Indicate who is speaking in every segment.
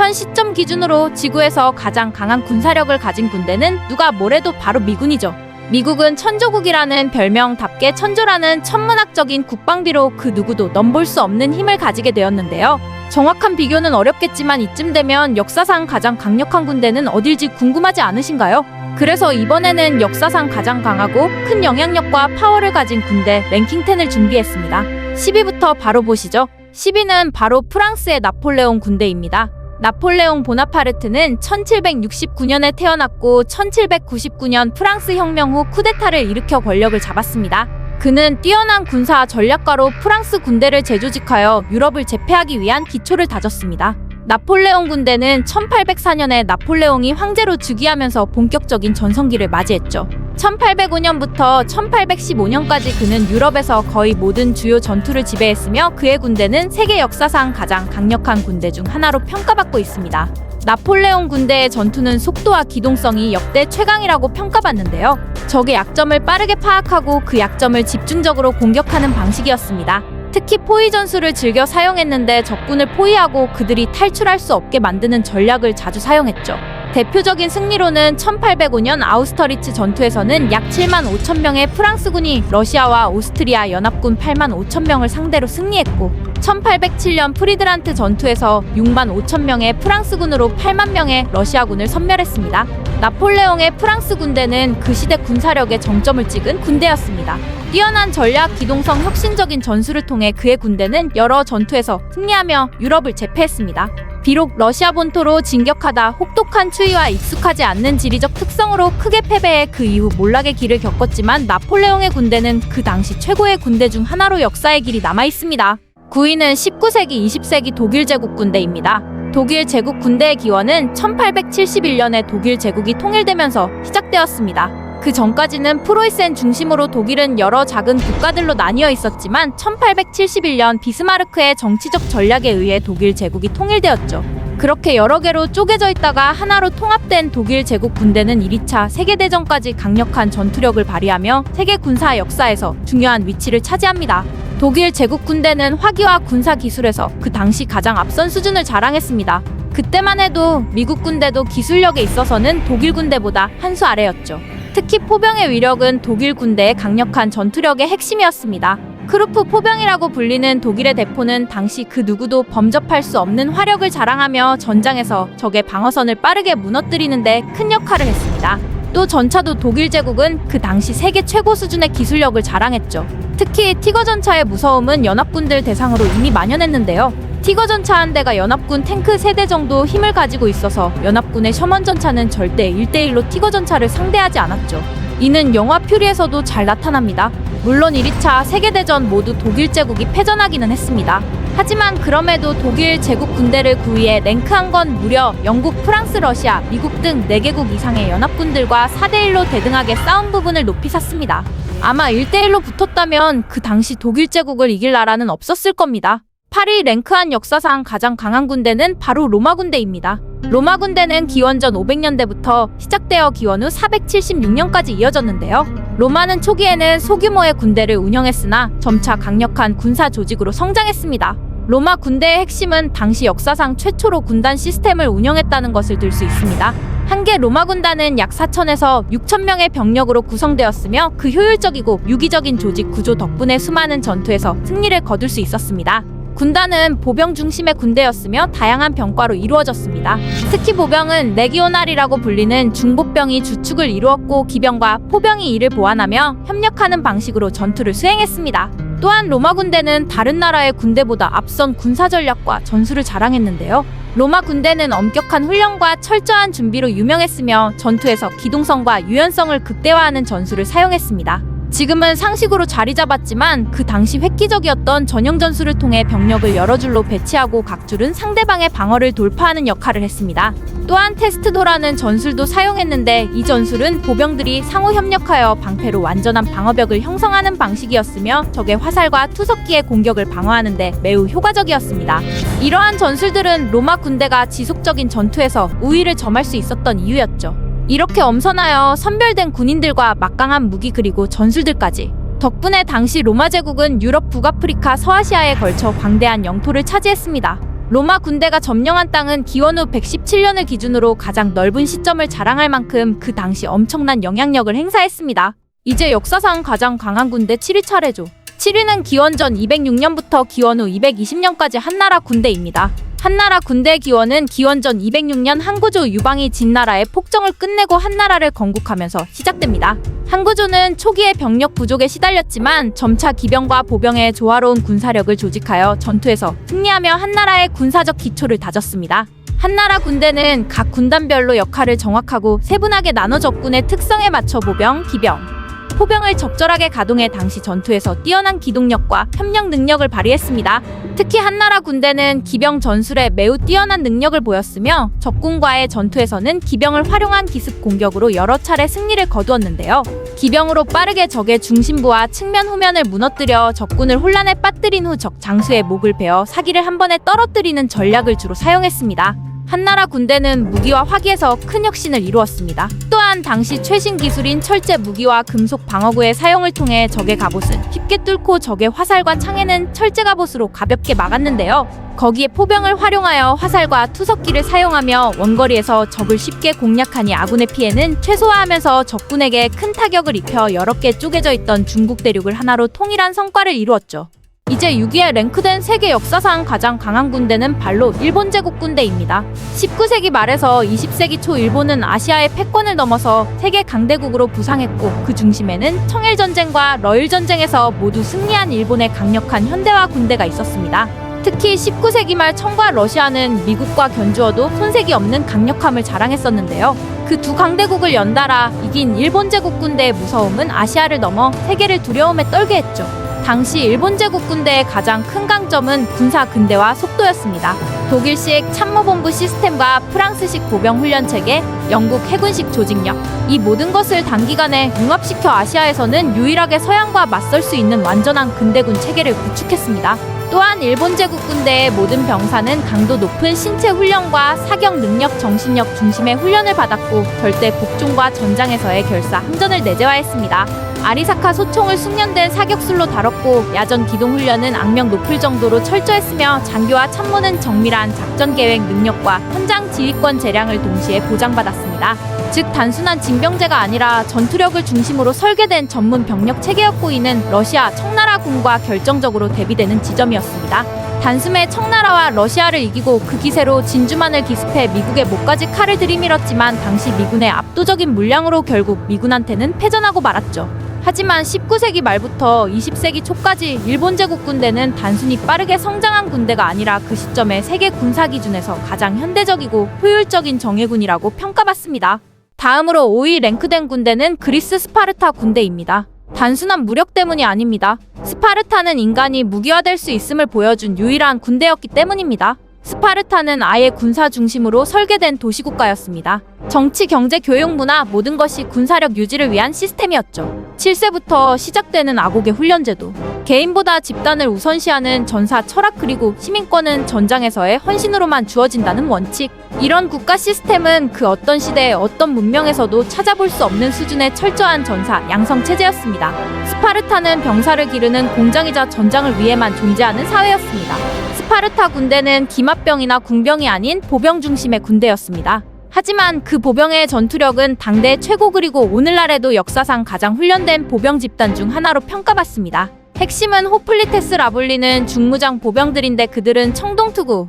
Speaker 1: 현 시점 기준으로 지구에서 가장 강한 군사력을 가진 군대는 누가 뭐래도 바로 미군이죠. 미국은 천조국이라는 별명답게 천조라는 천문학적인 국방비로 그 누구도 넘볼 수 없는 힘을 가지게 되었는데요. 정확한 비교는 어렵겠지만 이쯤 되면 역사상 가장 강력한 군대는 어딜지 궁금하지 않으신가요? 그래서 이번에는 역사상 가장 강하고 큰 영향력과 파워를 가진 군대 랭킹 10을 준비했습니다. 10위부터 바로 보시죠. 10위는 바로 프랑스의 나폴레옹 군대입니다. 나폴레옹 보나파르트는 1769년에 태어났고 1799년 프랑스 혁명 후 쿠데타를 일으켜 권력을 잡았습니다. 그는 뛰어난 군사 전략가로 프랑스 군대를 재조직하여 유럽을 제패하기 위한 기초를 다졌습니다. 나폴레옹 군대는 1804년에 나폴레옹이 황제로 즉위하면서 본격적인 전성기를 맞이했죠. 1805년부터 1815년까지 그는 유럽에서 거의 모든 주요 전투를 지배했으며 그의 군대는 세계 역사상 가장 강력한 군대 중 하나로 평가받고 있습니다. 나폴레옹 군대의 전투는 속도와 기동성이 역대 최강이라고 평가받는데요. 적의 약점을 빠르게 파악하고 그 약점을 집중적으로 공격하는 방식이었습니다. 특히 포위 전술을 즐겨 사용했는데 적군을 포위하고 그들이 탈출할 수 없게 만드는 전략을 자주 사용했죠. 대표적인 승리로는 1805년 아우스터리츠 전투에서는 약 7만 5천 명의 프랑스군이 러시아와 오스트리아 연합군 8만 5천 명을 상대로 승리했고 1807년 프리드란트 전투에서 6만 5천 명의 프랑스군으로 8만 명의 러시아군을 섬멸했습니다. 나폴레옹의 프랑스 군대는 그 시대 군사력의 정점을 찍은 군대였습니다. 뛰어난 전략, 기동성, 혁신적인 전술을 통해 그의 군대는 여러 전투에서 승리하며 유럽을 제패했습니다. 비록 러시아 본토로 진격하다 혹독한 추위와 익숙하지 않는 지리적 특성으로 크게 패배해 그 이후 몰락의 길을 겪었지만 나폴레옹의 군대는 그 당시 최고의 군대 중 하나로 역사의 길이 남아 있습니다. 9위는 19세기, 20세기 독일 제국 군대입니다. 독일 제국 군대의 기원은 1871년에 독일 제국이 통일되면서 시작되었습니다. 그 전까지는 프로이센 중심으로 독일은 여러 작은 국가들로 나뉘어 있었지만 1871년 비스마르크의 정치적 전략에 의해 독일 제국이 통일되었죠. 그렇게 여러 개로 쪼개져 있다가 하나로 통합된 독일 제국 군대는 1차 세계대전까지 강력한 전투력을 발휘하며 세계 군사 역사에서 중요한 위치를 차지합니다. 독일 제국 군대는 화기와 군사 기술에서 그 당시 가장 앞선 수준을 자랑했습니다. 그때만 해도 미국 군대도 기술력에 있어서는 독일 군대보다 한 수 아래였죠. 특히 포병의 위력은 독일 군대의 강력한 전투력의 핵심이었습니다. 크루프 포병이라고 불리는 독일의 대포는 당시 그 누구도 범접할 수 없는 화력을 자랑하며 전장에서 적의 방어선을 빠르게 무너뜨리는데 큰 역할을 했습니다. 또 전차도 독일 제국은 그 당시 세계 최고 수준의 기술력을 자랑했죠. 특히 티거 전차의 무서움은 연합군들 대상으로 이미 만연했는데요. 티거 전차 한 대가 연합군 탱크 3대 정도 힘을 가지고 있어서 연합군의 셔먼 전차는 절대 1대1로 티거 전차를 상대하지 않았죠. 이는 영화 퓨리에서도 잘 나타납니다. 물론 1차 세계대전 모두 독일 제국이 패전하기는 했습니다. 하지만 그럼에도 독일 제국 군대를 구위해 랭크한 건 무려 영국, 프랑스, 러시아, 미국 등 4개국 이상의 연합군들과 4대1로 대등하게 싸운 부분을 높이 샀습니다. 아마 1대1로 붙었다면 그 당시 독일 제국을 이길 나라는 없었을 겁니다. 8위 랭크한 역사상 가장 강한 군대는 바로 로마 군대입니다. 로마 군대는 기원전 500년대부터 시작되어 기원 후 476년까지 이어졌는데요. 로마는 초기에는 소규모의 군대를 운영했으나 점차 강력한 군사 조직으로 성장했습니다. 로마 군대의 핵심은 당시 역사상 최초로 군단 시스템을 운영했다는 것을 들 수 있습니다. 한 개 로마 군단은 약 4천에서 6천 명의 병력으로 구성되었으며 그 효율적이고 유기적인 조직 구조 덕분에 수많은 전투에서 승리를 거둘 수 있었습니다. 군단은 보병 중심의 군대였으며 다양한 병과로 이루어졌습니다. 특히 보병은 레기오날이라고 불리는 중보병이 주축을 이루었고 기병과 포병이 이를 보완하며 협력하는 방식으로 전투를 수행했습니다. 또한 로마 군대는 다른 나라의 군대보다 앞선 군사 전략과 전술을 자랑했는데요. 로마 군대는 엄격한 훈련과 철저한 준비로 유명했으며 전투에서 기동성과 유연성을 극대화하는 전술을 사용했습니다. 지금은 상식으로 자리 잡았지만 그 당시 획기적이었던 전형 전술을 통해 병력을 여러 줄로 배치하고 각 줄은 상대방의 방어를 돌파하는 역할을 했습니다. 또한 테스트도라는 전술도 사용했는데 이 전술은 보병들이 상호 협력하여 방패로 완전한 방어벽을 형성하는 방식이었으며 적의 화살과 투석기의 공격을 방어하는데 매우 효과적이었습니다. 이러한 전술들은 로마 군대가 지속적인 전투에서 우위를 점할 수 있었던 이유였죠. 이렇게 엄선하여 선별된 군인들과 막강한 무기 그리고 전술들까지 덕분에 당시 로마 제국은 유럽 북아프리카 서아시아에 걸쳐 광대한 영토를 차지했습니다. 로마 군대가 점령한 땅은 기원 후 117년을 기준으로 가장 넓은 시점을 자랑할 만큼 그 당시 엄청난 영향력을 행사했습니다. 이제 역사상 가장 강한 군대 7위 차례죠. 7위는 기원 전 206년부터 기원 후 220년까지 한나라 군대입니다. 한나라 군대 기원은 기원 전 206년 한구조 유방이 진나라의 폭정을 끝내고 한나라를 건국하면서 시작됩니다. 한구조는 초기에 병력 부족에 시달렸지만 점차 기병과 보병의 조화로운 군사력을 조직하여 전투에서 승리하며 한나라의 군사적 기초를 다졌습니다. 한나라 군대는 각 군단별로 역할을 정확하고 세분하게 나눠 적군의 특성에 맞춰 보병, 기병, 포병을 적절하게 가동해 당시 전투에서 뛰어난 기동력과 협력 능력을 발휘했습니다. 특히 한나라 군대는 기병 전술에 매우 뛰어난 능력을 보였으며 적군과의 전투에서는 기병을 활용한 기습 공격으로 여러 차례 승리를 거두었는데요. 기병으로 빠르게 적의 중심부와 측면 후면을 무너뜨려 적군을 혼란에 빠뜨린 후 적 장수의 목을 베어 사기를 한 번에 떨어뜨리는 전략을 주로 사용했습니다. 한나라 군대는 무기와 화기에서 큰 혁신을 이루었습니다. 또한 당시 최신 기술인 철제 무기와 금속 방어구의 사용을 통해 적의 갑옷은 쉽게 뚫고 적의 화살과 창에는 철제 갑옷으로 가볍게 막았는데요. 거기에 포병을 활용하여 화살과 투석기를 사용하며 원거리에서 적을 쉽게 공략하니 아군의 피해는 최소화하면서 적군에게 큰 타격을 입혀 여러 개 쪼개져 있던 중국 대륙을 하나로 통일한 성과를 이루었죠. 이제 6위에 랭크된 세계 역사상 가장 강한 군대는 발로 일본 제국 군대입니다. 19세기 말에서 20세기 초 일본은 아시아의 패권을 넘어서 세계 강대국으로 부상했고 그 중심에는 청일 전쟁과 러일 전쟁에서 모두 승리한 일본의 강력한 현대화 군대가 있었습니다. 특히 19세기 말 청과 러시아는 미국과 견주어도 손색이 없는 강력함을 자랑했었는데요. 그 두 강대국을 연달아 이긴 일본 제국 군대의 무서움은 아시아를 넘어 세계를 두려움에 떨게 했죠. 당시 일본 제국 군대의 가장 큰 강점은 군사 근대화 속도였습니다. 독일식 참모본부 시스템과 프랑스식 보병 훈련 체계, 영국 해군식 조직력, 이 모든 것을 단기간에 융합시켜 아시아에서는 유일하게 서양과 맞설 수 있는 완전한 근대군 체계를 구축했습니다. 또한 일본 제국 군대의 모든 병사는 강도 높은 신체 훈련과 사격 능력, 정신력 중심의 훈련을 받았고 절대 복종과 전장에서의 결사 항전을 내재화했습니다. 아리사카 소총을 숙련된 사격술로 다뤘고 야전 기동 훈련은 악명 높을 정도로 철저했으며 장교와 참모는 정밀한 작전 계획 능력과 현장 지휘권 재량을 동시에 보장받았습니다. 즉 단순한 징병제가 아니라 전투력을 중심으로 설계된 전문 병력 체계였고 이는 러시아 청나라군과 결정적으로 대비되는 지점이었습니다. 단숨에 청나라와 러시아를 이기고 그 기세로 진주만을 기습해 미국의 목까지 칼을 들이밀었지만 당시 미군의 압도적인 물량으로 결국 미군한테는 패전하고 말았죠. 하지만 19세기 말부터 20세기 초까지 일본 제국 군대는 단순히 빠르게 성장한 군대가 아니라 그 시점의 세계 군사 기준에서 가장 현대적이고 효율적인 정예군이라고 평가받습니다. 다음으로 5위 랭크된 군대는 그리스 스파르타 군대입니다. 단순한 무력 때문이 아닙니다. 스파르타는 인간이 무기화될 수 있음을 보여준 유일한 군대였기 때문입니다. 스파르타는 아예 군사 중심으로 설계된 도시국가였습니다. 정치, 경제, 교육, 문화 모든 것이 군사력 유지를 위한 시스템이었죠. 7세부터 시작되는 아곡의 훈련제도, 개인보다 집단을 우선시하는 전사 철학 그리고 시민권은 전장에서의 헌신으로만 주어진다는 원칙. 이런 국가 시스템은 그 어떤 시대의 어떤 문명에서도 찾아볼 수 없는 수준의 철저한 전사 양성 체제였습니다. 스파르타는 병사를 기르는 공장이자 전장을 위해만 존재하는 사회였습니다. 스파르타 군대는 기마병이나 궁병이 아닌 보병 중심의 군대였습니다. 하지만 그 보병의 전투력은 당대 최고 그리고 오늘날에도 역사상 가장 훈련된 보병 집단 중 하나로 평가받습니다. 핵심은 호플리테스 라블리는 중무장 보병들인데 그들은 청동투구,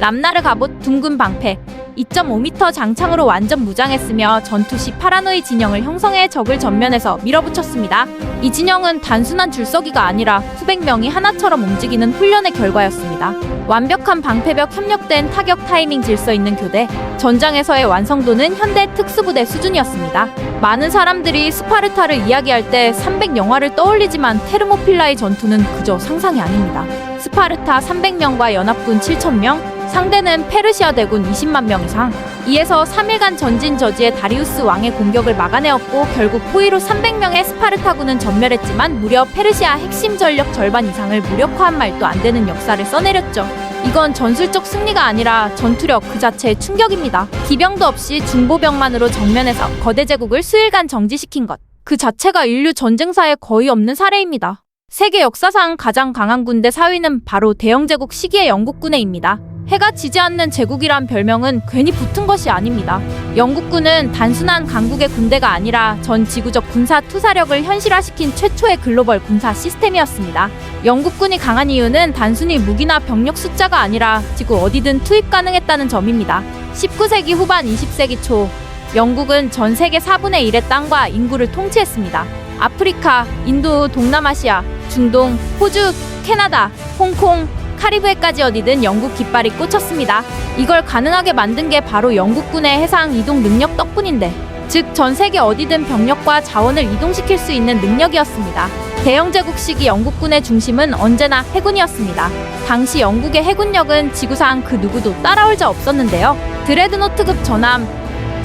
Speaker 1: 람나르 갑옷, 둥근 방패, 2.5m 장창으로 완전 무장했으며 전투 시 파라노이 진영을 형성해 적을 전면에서 밀어붙였습니다. 이 진영은 단순한 줄서기가 아니라 수백 명이 하나처럼 움직이는 훈련의 결과였습니다. 완벽한 방패벽 협력된 타격 타이밍 질서 있는 교대, 전장에서의 완성도는 현대 특수부대 수준이었습니다. 많은 사람들이 스파르타를 이야기할 때 300 영화를 떠올리지만 테르모필라의 전투는 그저 상상이 아닙니다. 스파르타 300명과 연합군 7,000명, 상대는 페르시아 대군 20만 명 이상. 이에서 3일간 전진 저지의 다리우스 왕의 공격을 막아내었고 결국 포위로 300명의 스파르타군은 전멸했지만 무려 페르시아 핵심 전력 절반 이상을 무력화한 말도 안 되는 역사를 써내렸죠. 이건 전술적 승리가 아니라 전투력 그 자체의 충격입니다. 기병도 없이 중보병만으로 정면에서 거대 제국을 수일간 정지시킨 것. 그 자체가 인류 전쟁사에 거의 없는 사례입니다. 세계 역사상 가장 강한 군대 4위는 바로 대영 제국 시기의 영국군에입니다. 해가 지지 않는 제국이란 별명은 괜히 붙은 것이 아닙니다. 영국군은 단순한 강국의 군대가 아니라 전 지구적 군사 투사력을 현실화시킨 최초의 글로벌 군사 시스템이었습니다. 영국군이 강한 이유는 단순히 무기나 병력 숫자가 아니라 지구 어디든 투입 가능했다는 점입니다. 19세기 후반 20세기 초 영국은 전 세계 4분의 1의 땅과 인구를 통치했습니다. 아프리카, 인도, 동남아시아, 중동, 호주, 캐나다, 홍콩, 카리브해까지 어디든 영국 깃발이 꽂혔습니다. 이걸 가능하게 만든 게 바로 영국군의 해상 이동 능력 덕분인데, 즉 전 세계 어디든 병력과 자원을 이동시킬 수 있는 능력이었습니다. 대영 제국 시기 영국군의 중심은 언제나 해군이었습니다. 당시 영국의 해군력은 지구상 그 누구도 따라올 자 없었는데요. 드레드노트급 전함,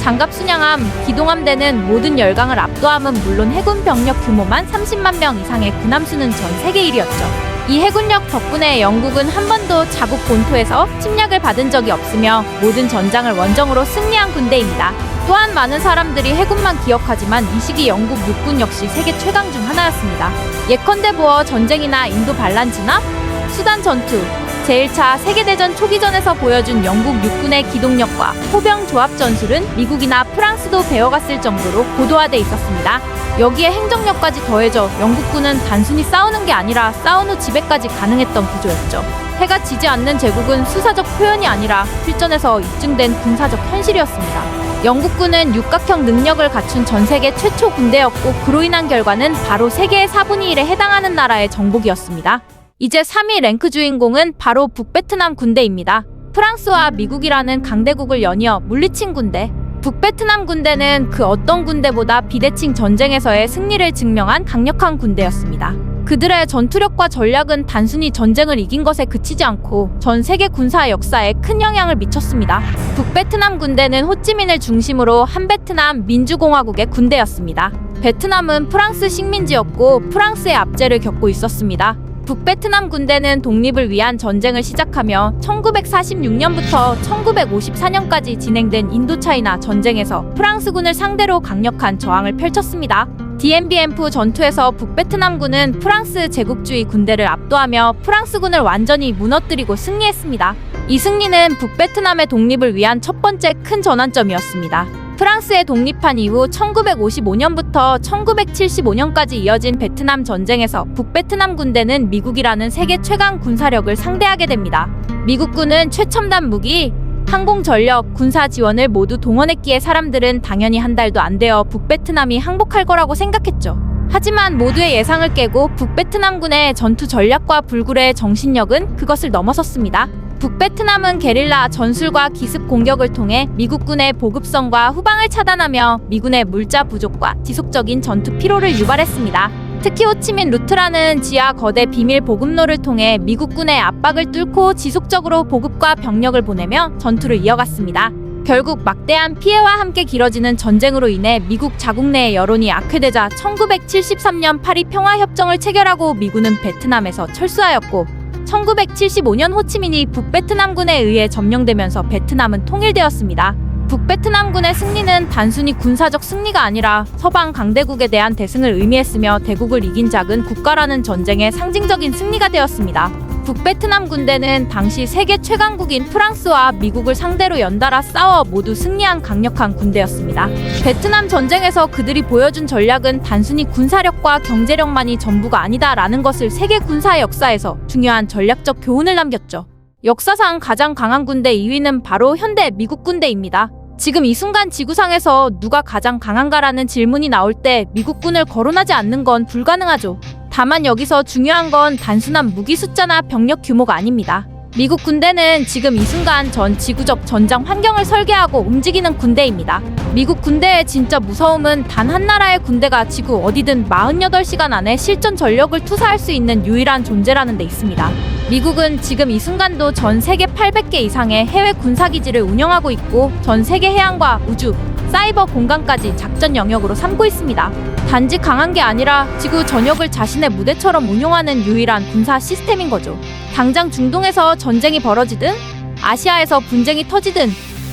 Speaker 1: 장갑 순양함, 기동함대는 모든 열강을 압도함은 물론 해군 병력 규모만 30만 명 이상의 군함 수는 전 세계 1위였죠. 이 해군력 덕분에 영국은 한 번도 자국 본토에서 침략을 받은 적이 없으며 모든 전장을 원정으로 승리한 군대입니다. 또한 많은 사람들이 해군만 기억하지만 이 시기 영국 육군 역시 세계 최강 중 하나였습니다. 예컨대 보어 전쟁이나 인도 반란 진압, 수단 전투, 제1차 세계대전 초기전에서 보여준 영국 육군의 기동력과 포병 조합 전술은 미국이나 프랑스도 배워갔을 정도로 고도화돼 있었습니다. 여기에 행정력까지 더해져 영국군은 단순히 싸우는 게 아니라 싸운 후 지배까지 가능했던 구조였죠. 해가 지지 않는 제국은 수사적 표현이 아니라 실전에서 입증된 군사적 현실이었습니다. 영국군은 육각형 능력을 갖춘 전 세계 최초 군대였고 그로 인한 결과는 바로 세계의 4분의 1에 해당하는 나라의 정복이었습니다. 이제 3위 랭크 주인공은 바로 북베트남 군대입니다. 프랑스와 미국이라는 강대국을 연이어 물리친 군대. 북베트남 군대는 그 어떤 군대보다 비대칭 전쟁에서의 승리를 증명한 강력한 군대였습니다. 그들의 전투력과 전략은 단순히 전쟁을 이긴 것에 그치지 않고 전 세계 군사 역사에 큰 영향을 미쳤습니다. 북베트남 군대는 호찌민을 중심으로 한베트남 민주공화국의 군대였습니다. 베트남은 프랑스 식민지였고 프랑스의 압제를 겪고 있었습니다. 북베트남 군대는 독립을 위한 전쟁을 시작하며 1946년부터 1954년까지 진행된 인도차이나 전쟁에서 프랑스군을 상대로 강력한 저항을 펼쳤습니다. DMBM프 전투에서 북베트남군은 프랑스 제국주의 군대를 압도하며 프랑스군을 완전히 무너뜨리고 승리했습니다. 이 승리는 북베트남의 독립을 위한 첫 번째 큰 전환점이었습니다. 프랑스의 독립한 이후 1955년부터 1975년까지 이어진 베트남 전쟁에서 북베트남 군대는 미국이라는 세계 최강 군사력을 상대하게 됩니다. 미국군은 최첨단 무기, 항공 전력, 군사 지원을 모두 동원했기에 사람들은 당연히 한 달도 안 되어 북베트남이 항복할 거라고 생각했죠. 하지만 모두의 예상을 깨고 북베트남군의 전투 전략과 불굴의 정신력은 그것을 넘어섰습니다. 북베트남은 게릴라 전술과 기습 공격을 통해 미국군의 보급선과 후방을 차단하며 미군의 물자 부족과 지속적인 전투 피로를 유발했습니다. 특히 호치민 루트라는 지하 거대 비밀 보급로를 통해 미국군의 압박을 뚫고 지속적으로 보급과 병력을 보내며 전투를 이어갔습니다. 결국 막대한 피해와 함께 길어지는 전쟁으로 인해 미국 자국 내의 여론이 악화되자 1973년 파리 평화협정을 체결하고 미군은 베트남에서 철수하였고 1975년 호치민이 북베트남군에 의해 점령되면서 베트남은 통일되었습니다. 북베트남군의 승리는 단순히 군사적 승리가 아니라 서방 강대국에 대한 대승을 의미했으며 대국을 이긴 작은 국가라는 전쟁의 상징적인 승리가 되었습니다. 북베트남 군대는 당시 세계 최강국인 프랑스와 미국을 상대로 연달아 싸워 모두 승리한 강력한 군대였습니다. 베트남 전쟁에서 그들이 보여준 전략은 단순히 군사력과 경제력만이 전부가 아니다라는 것을 세계 군사 역사에서 중요한 전략적 교훈을 남겼죠. 역사상 가장 강한 군대 2위는 바로 현대 미국 군대입니다. 지금 이 순간 지구상에서 누가 가장 강한가라는 질문이 나올 때 미국군을 거론하지 않는 건 불가능하죠. 다만 여기서 중요한 건 단순한 무기 숫자나 병력 규모가 아닙니다. 미국 군대는 지금 이 순간 전 지구적 전장 환경을 설계하고 움직이는 군대입니다. 미국 군대의 진짜 무서움은 단 한 나라의 군대가 지구 어디든 48시간 안에 실전 전력을 투사할 수 있는 유일한 존재라는 데 있습니다. 미국은 지금 이 순간도 전 세계 800개 이상의 해외 군사기지를 운영하고 있고 전 세계 해양과 우주, 사이버 공간까지 작전 영역으로 삼고 있습니다. 단지 강한 게 아니라 지구 전역을 자신의 무대처럼 운용하는 유일한 군사 시스템인 거죠. 당장 중동에서 전쟁이 벌어지든 아시아에서 분쟁이 터지든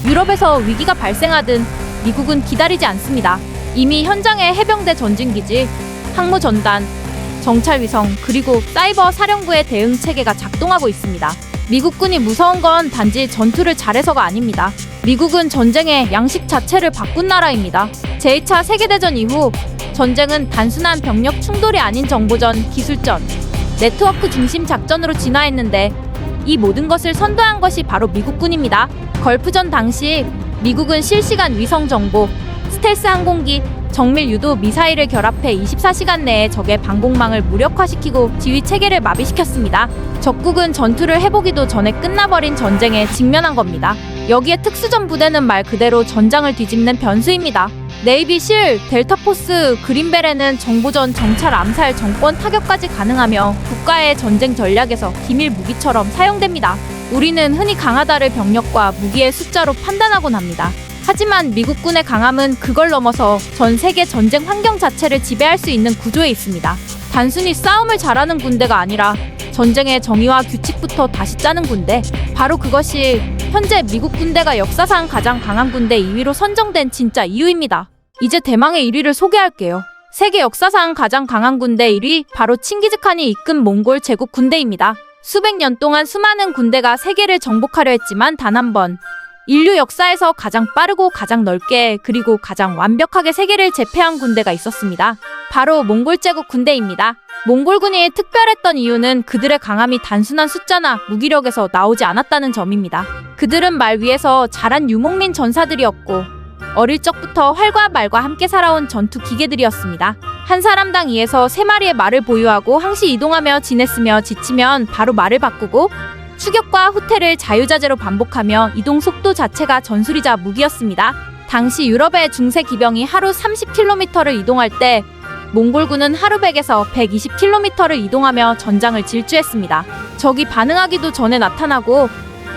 Speaker 1: 유럽에서 위기가 발생하든 미국은 기다리지 않습니다. 이미 현장에 해병대 전진기지, 항모전단, 정찰위성 그리고 사이버 사령부의 대응 체계가 작동하고 있습니다. 미국군이 무서운 건 단지 전투를 잘해서가 아닙니다. 미국은 전쟁의 양식 자체를 바꾼 나라입니다. 제2차 세계대전 이후 전쟁은 단순한 병력 충돌이 아닌 정보전, 기술전, 네트워크 중심 작전으로 진화했는데 이 모든 것을 선도한 것이 바로 미국군입니다. 걸프전 당시 미국은 실시간 위성 정보, 스텔스 항공기, 정밀 유도 미사일을 결합해 24시간 내에 적의 방공망을 무력화시키고 지휘 체계를 마비시켰습니다. 적국은 전투를 해보기도 전에 끝나버린 전쟁에 직면한 겁니다. 여기에 특수전 부대는 말 그대로 전장을 뒤집는 변수입니다. 네이비 실, 델타 포스, 그린벨에는 정보전, 정찰, 암살, 정권 타격까지 가능하며 국가의 전쟁 전략에서 기밀 무기처럼 사용됩니다. 우리는 흔히 강하다를 병력과 무기의 숫자로 판단하곤 합니다. 하지만 미국군의 강함은 그걸 넘어서 전 세계 전쟁 환경 자체를 지배할 수 있는 구조에 있습니다. 단순히 싸움을 잘하는 군대가 아니라 전쟁의 정의와 규칙부터 다시 짜는 군대. 바로 그것이 현재 미국 군대가 역사상 가장 강한 군대 2위로 선정된 진짜 이유입니다. 이제 대망의 1위를 소개할게요. 세계 역사상 가장 강한 군대 1위 바로 칭기즈칸이 이끈 몽골 제국 군대입니다. 수백 년 동안 수많은 군대가 세계를 정복하려 했지만 단 한 번 인류 역사에서 가장 빠르고 가장 넓게 그리고 가장 완벽하게 세계를 제패한 군대가 있었습니다. 바로 몽골 제국 군대입니다. 몽골군이 특별했던 이유는 그들의 강함이 단순한 숫자나 무기력에서 나오지 않았다는 점입니다. 그들은 말 위에서 자란 유목민 전사들이었고 어릴 적부터 활과 말과 함께 살아온 전투 기계들이었습니다. 한 사람당 2에서 3마리의 말을 보유하고 항시 이동하며 지냈으며 지치면 바로 말을 바꾸고 추격과 후퇴를 자유자재로 반복하며 이동 속도 자체가 전술이자 무기였습니다. 당시 유럽의 중세 기병이 하루 30km를 이동할 때 몽골군은 하루 100에서 120km를 이동하며 전장을 질주했습니다. 적이 반응하기도 전에 나타나고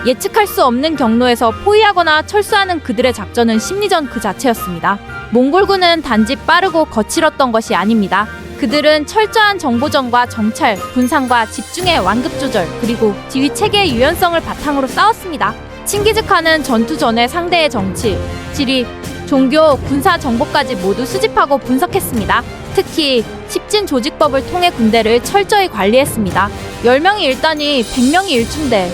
Speaker 1: 예측할 수 없는 경로에서 포위하거나 철수하는 그들의 작전은 심리전 그 자체였습니다. 몽골군은 단지 빠르고 거칠었던 것이 아닙니다. 그들은 철저한 정보전과 정찰, 분산과 집중의 완급 조절, 그리고 지휘 체계의 유연성을 바탕으로 싸웠습니다. 칭기즈칸은 전투 전에 상대의 정치, 지리, 종교, 군사 정보까지 모두 수집하고 분석했습니다. 특히 십진 조직법을 통해 군대를 철저히 관리했습니다. 10명이 1단위, 100명이 1춘대,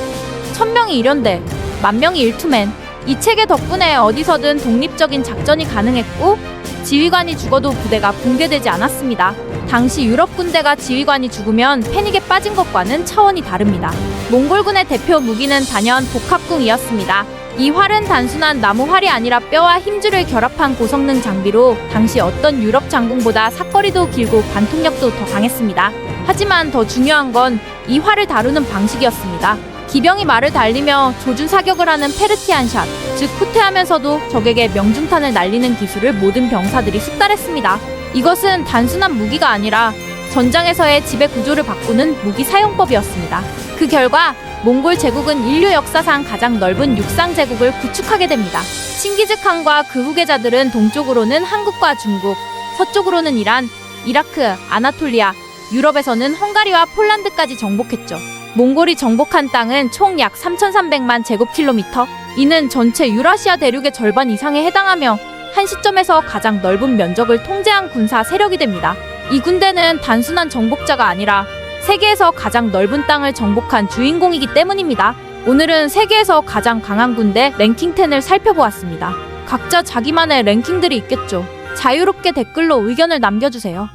Speaker 1: 1000명이 1연대, 만명이 1투맨. 이 체계 덕분에 어디서든 독립적인 작전이 가능했고 지휘관이 죽어도 부대가 붕괴되지 않았습니다. 당시 유럽 군대가 지휘관이 죽으면 패닉에 빠진 것과는 차원이 다릅니다. 몽골군의 대표 무기는 단연 복합궁이었습니다. 이 활은 단순한 나무 활이 아니라 뼈와 힘줄을 결합한 고성능 장비로 당시 어떤 유럽 장궁보다 사거리도 길고 관통력도 더 강했습니다. 하지만 더 중요한 건 이 활을 다루는 방식이었습니다. 기병이 말을 달리며 조준 사격을 하는 페르티안 샷, 즉 후퇴하면서도 적에게 명중탄을 날리는 기술을 모든 병사들이 숙달했습니다. 이것은 단순한 무기가 아니라 전장에서의 지배 구조를 바꾸는 무기 사용법이었습니다. 그 결과 몽골 제국은 인류 역사상 가장 넓은 육상 제국을 구축하게 됩니다. 칭기즈 칸과 그 후계자들은 동쪽으로는 한국과 중국, 서쪽으로는 이란, 이라크, 아나톨리아, 유럽에서는 헝가리와 폴란드까지 정복했죠. 몽골이 정복한 땅은 총 약 3,300만 제곱킬로미터. 이는 전체 유라시아 대륙의 절반 이상에 해당하며 한 시점에서 가장 넓은 면적을 통제한 군사 세력이 됩니다. 이 군대는 단순한 정복자가 아니라 세계에서 가장 넓은 땅을 정복한 주인공이기 때문입니다. 오늘은 세계에서 가장 강한 군대 랭킹 10을 살펴보았습니다. 각자 자기만의 랭킹들이 있겠죠. 자유롭게 댓글로 의견을 남겨주세요.